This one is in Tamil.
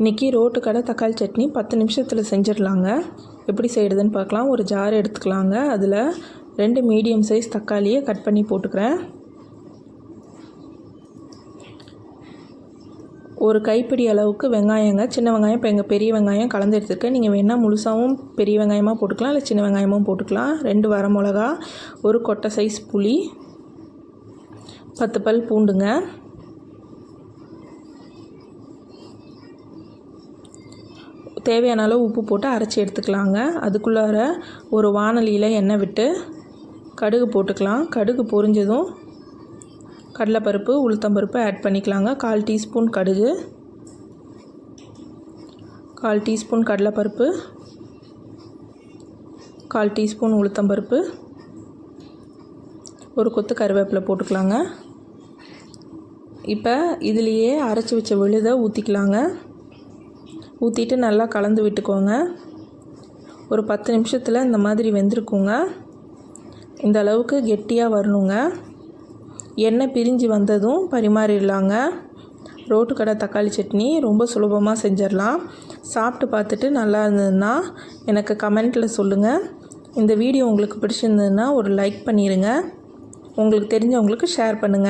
இன்றைக்கி ரோட்டு கடை தக்காளி சட்னி பத்து நிமிஷத்தில் செஞ்சிடலாங்க. எப்படி செய்கிறதுன்னு பார்க்கலாம். ஒரு ஜார் எடுத்துக்கலாங்க. அதில் ரெண்டு மீடியம் சைஸ் தக்காளியை கட் பண்ணி போட்டுக்கிறேன். ஒரு கைப்பிடி அளவுக்கு வெங்காயங்க சின்ன வெங்காயம் இப்போ எங்கள் பெரிய வெங்காயம் கலந்து எடுத்துருக்கேன். நீங்கள் வேணால் முழுசாகவும் பெரிய வெங்காயமாக போட்டுக்கலாம் இல்லை சின்ன வெங்காயமும் போட்டுக்கலாம். ரெண்டு வரமிளகா ஒரு கொட்டை சைஸ் புளி பத்து பல் பூண்டுங்க. தேவையான அளவு உப்பு போட்டு அரைச்சி எடுத்துக்கலாங்க. அதுக்குள்ளார ஒரு வானலியில் எண்ணெய் விட்டு கடுகு போட்டுக்கலாம். கடுகு பொரிஞ்சதும் கடலைப்பருப்பு உளுத்தம்பருப்பு ஆட் பண்ணிக்கலாங்க. கால் டீஸ்பூன் கடுகு கால் டீஸ்பூன் கடலைப்பருப்பு கால் டீஸ்பூன் உளுத்தம்பருப்பு ஒரு கொத்து கருவேப்பிலை போட்டுக்கலாங்க. இப்போ இதுலேயே அரைச்சி வச்ச விழுதை ஊற்றிக்கலாங்க ஊற்றிட்டு நல்லா கலந்து விட்டுக்கோங்க. ஒரு பத்து நிமிஷத்தில் இந்த மாதிரி வெந்திருக்குங்க. இந்த அளவுக்கு கெட்டியாக வரணுங்க. எண்ணெய் பிரிஞ்சு வந்ததும் பரிமாறிடலாங்க. ரோட்டு கடை தக்காளி சட்னி ரொம்ப சுலபமாக செஞ்சிடலாம். சாப்பிட்டு பார்த்துட்டு நல்லா இருந்ததுன்னா எனக்கு கமெண்ட்டில் சொல்லுங்கள் இந்த வீடியோ உங்களுக்கு பிடிச்சிருந்ததுன்னா ஒரு லைக் பண்ணிடுங்க உங்களுக்கு தெரிஞ்சவங்களுக்கு ஷேர் பண்ணுங்கள்